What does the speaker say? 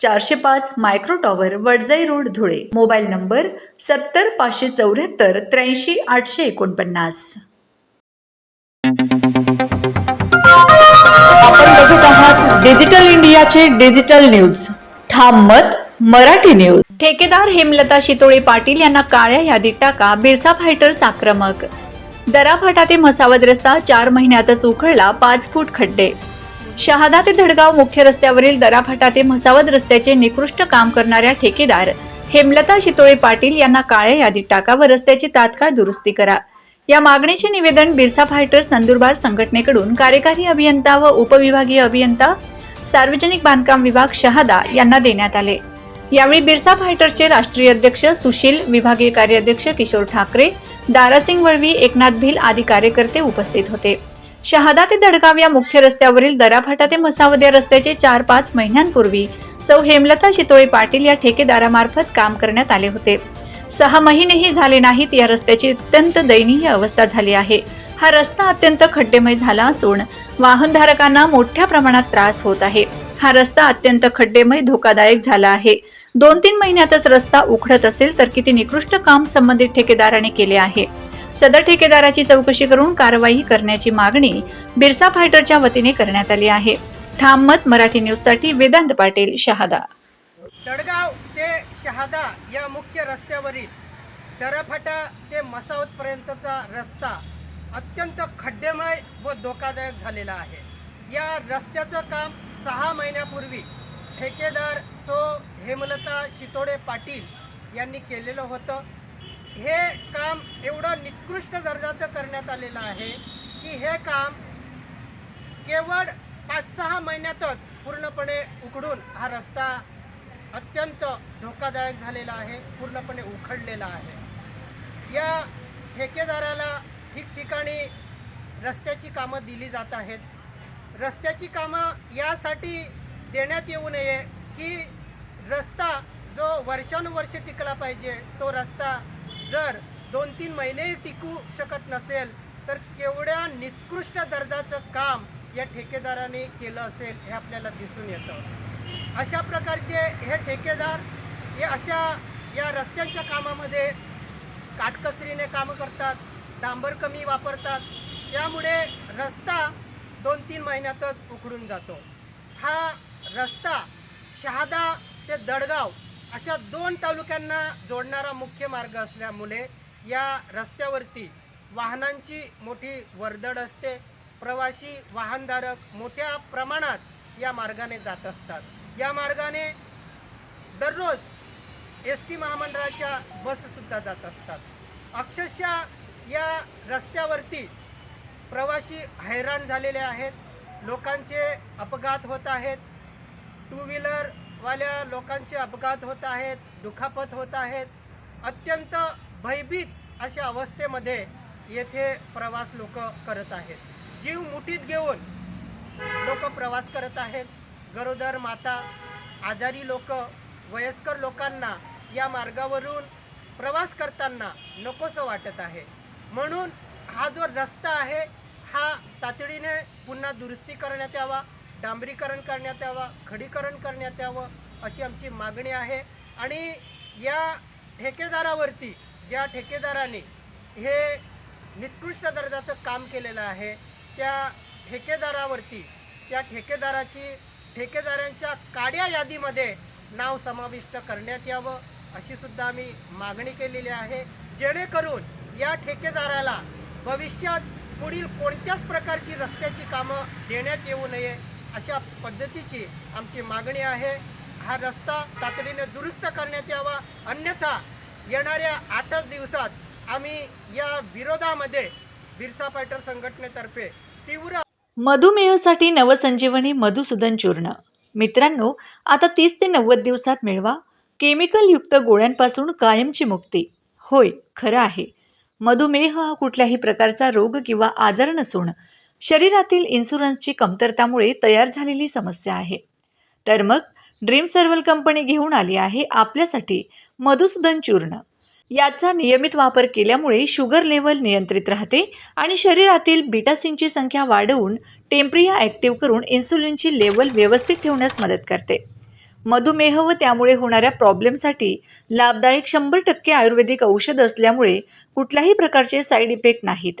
चारशे पाच micro tower Wadjai road Dhule. Mobile number सत्तर पाचशे चौऱ्याहत्तर त्र्याऐंशी आठशे एकोणपन्नास. आपण बघत आहात डिजिटल इंडियाचे डिजिटल न्यूज. ठाम मत मराठी न्यूज. ठेकेदार हेमलता शितोळे पाटील यांना काळ्या यादीत टाका बिरसा फायटर्स आक्रमक. दराफाटा ते मसावद रस्ता चार महिन्यातच उखळला पाच फूट खड्डे. शहादा ते धडगाव मुख्य रस्त्यावरील दराफाटा ते म्हसावद रस्त्याचे निकृष्ट काम करणाऱ्या ठेकेदार हेमलता शितोळे पाटील यांना काळ्या यादीत टाका व रस्त्याची तात्काळ दुरुस्ती करा. या मागणीचे निवेदन बिरसा फायटर्स नंदुरबार संघटनेकडून कार्यकारी अभियंता व उपविभागीय अभियंता सार्वजनिक बांधकाम विभाग शहादा यांना देण्यात आले. यावेळी बिरसा फायटर्सचे राष्ट्रीय अध्यक्ष सुशील विभागीय कार्याध्यक्ष किशोर ठाकरे दारासिंग वळवी एकनाथ भिल आदी कार्यकर्ते उपस्थित होते. शहादा ते दडगाव या मुख्य रस्त्यावरील दराफाटा ते मसावदे रस्त्याचे चार पाच महिन्यांपूर्वी सौ हेमलता शितोळे पाटील या ठेकेदारामार्फत काम करण्यात आले होते. सहा महिनेही झाले नाहीत या रस्त्याची अत्यंत दयनीय अवस्था झाली आहे. हा रस्ता अत्यंत खड्डेमय झाला असून वाहनधारकांना मोठ्या प्रमाणात त्रास होत आहे. हा रस्ता अत्यंत खड्डेमय धोकादायक झाला आहे. दोन तीन महिन्यातच रस्ता उखडत असेल तर किती निकृष्ट काम संबंधित ठेकेदाराने केले आहे. सदर ठेकेदाराची चौकशी करून कारवाई करण्याची मागणी बिरसा फायटरच्या वतीने करण्यात आली आहे. ठाम मत मराठी न्यूजसाठी वेदांत पाटील शहादा. तडगाव ते शहादा या मुख्य रस्त्यावरील दराफाटा ते मसावतपर्यंतचा रस्ता अत्यंत खड्डेमय व धोकादायक झालेला आहे. या रस्त्याचं काम सहा महिन्यापूर्वी ठेकेदार सो हेमलता शितोडे पाटील यांनी केलेलं होतं. हे काम एवढं निकृष्ट दर्जाचं करण्यात आलेलं आहे की हे काम केवळ पाच सहा महिन्यातच पूर्णपणे उकडून हा रस्ता अत्यंत धोकादायक झालेला आहे पूर्णपणे उखडलेला आहे. या ठेकेदाराला ठिकठिकाणी रस्त्याची कामं दिली जात आहेत. रस्त्याची कामं यासाठी देण्यात येऊ नये की रस्ता जो वर्षानुवर्ष टिकला पाहिजे तो रस्ता जर दोन तीन महिनेही टिकू शकत नसेल तर केवढ्या निकृष्ट दर्जाचं काम या ठेकेदाराने केलं असेल हे आपल्याला दिसून येतं. अशा प्रकारचे हे ठेकेदार हे अशा या रस्त्यांच्या कामामध्ये काटकसरीने कामं करतात डांबर कमी वापरतात त्यामुळे रस्ता दोन तीन महिन्यातच उखडून जातो. हा रस्ता शहादा ते दडगाव अशा दोन तालुक्यांना जोडणारा मुख्य मार्ग असल्यामुळे या रस्त्यावरती वाहनांची मोठी वर्दळ असते. प्रवासी वाहनधारक मोठ्या प्रमाणात या मार्गाने जात असतात. या मार्गाने दररोज एस टी महामंडळाच्या बससुद्धा जात असतात. अक्षरशः या रस्त्यावरती प्रवासी हैराण झालेले आहेत. लोकांचे अपघात होत आहेत. टू व्हीलर वाल्या लोकांचे अपघात होत आहेत दुखापत होत आहेत. अत्यंत भयभीत अशा अवस्थेमध्ये येथे प्रवास लोक करत आहेत. जीव मुठीत घेऊन लोक प्रवास करत आहेत. गरोदर माता आजारी लोक वयस्कर लोकांना या मार्गावरून प्रवास करताना नकोसं वाटत आहे. म्हणून हा जो रस्ता आहे हा तातडीने पुन्हा दुरुस्ती करण्यात यावा. डांबरीकरण करण्यात यावं खडीकरण करण्यात यावं अशी आमची मागणी आहे. आणि या ठेकेदारावरती ज्या ठेकेदाराने हे निकृष्ट दर्जाचं काम केलेलं आहे त्या ठेकेदारावरती त्या ठेकेदाराची ठेकेदारांच्या काड्या यादीमध्ये नाव समाविष्ट करण्यात यावं अशी सुद्धा आम्ही मागणी केलेली आहे. जेणेकरून या ठेकेदाराला भविष्यात पुढील कोणत्याच प्रकारची रस्त्याची कामं देण्यात येऊ नये अशा पद्धतीची आमची मागणी आहे. हा रस्ता तातडीने दुरुस्त करण्यात यावा. अन्यथा येणाऱ्या आठच दिवसात आम्ही या विरोधामध्ये बिरसा फायटर संघटनेतर्फे तीव्र मधुमेहासाठी नवसंजीवनी मधुसूदन चूर्ण. मित्रांनो आता तीस ते नव्वद दिवसात मिळवा. केमिकलयुक्त गोळ्यांपासून कायमची मुक्ती. होय खरं आहे. मधुमेह हा कुठल्याही प्रकारचा रोग किंवा आजार नसून शरीरातील इन्शुरन्सची कमतरतामुळे तयार झालेली समस्या आहे. तर मग ड्रीम सर्वल कंपनी घेऊन आली आहे आपल्यासाठी मधुसूदन चूर्ण. याचा नियमित वापर केल्यामुळे शुगर लेवल नियंत्रित राहते आणि शरीरातील बिटासिनची संख्या वाढवून टेम्प्रिया ॲक्टिव्ह करून इन्सुलिनची लेवल व्यवस्थित ठेवण्यास मदत करते. मधुमेह व त्यामुळे होणाऱ्या प्रॉब्लेमसाठी लाभदायक शंभर टक्के आयुर्वेदिक औषध असल्यामुळे कुठल्याही प्रकारचे साईड इफेक्ट नाहीत.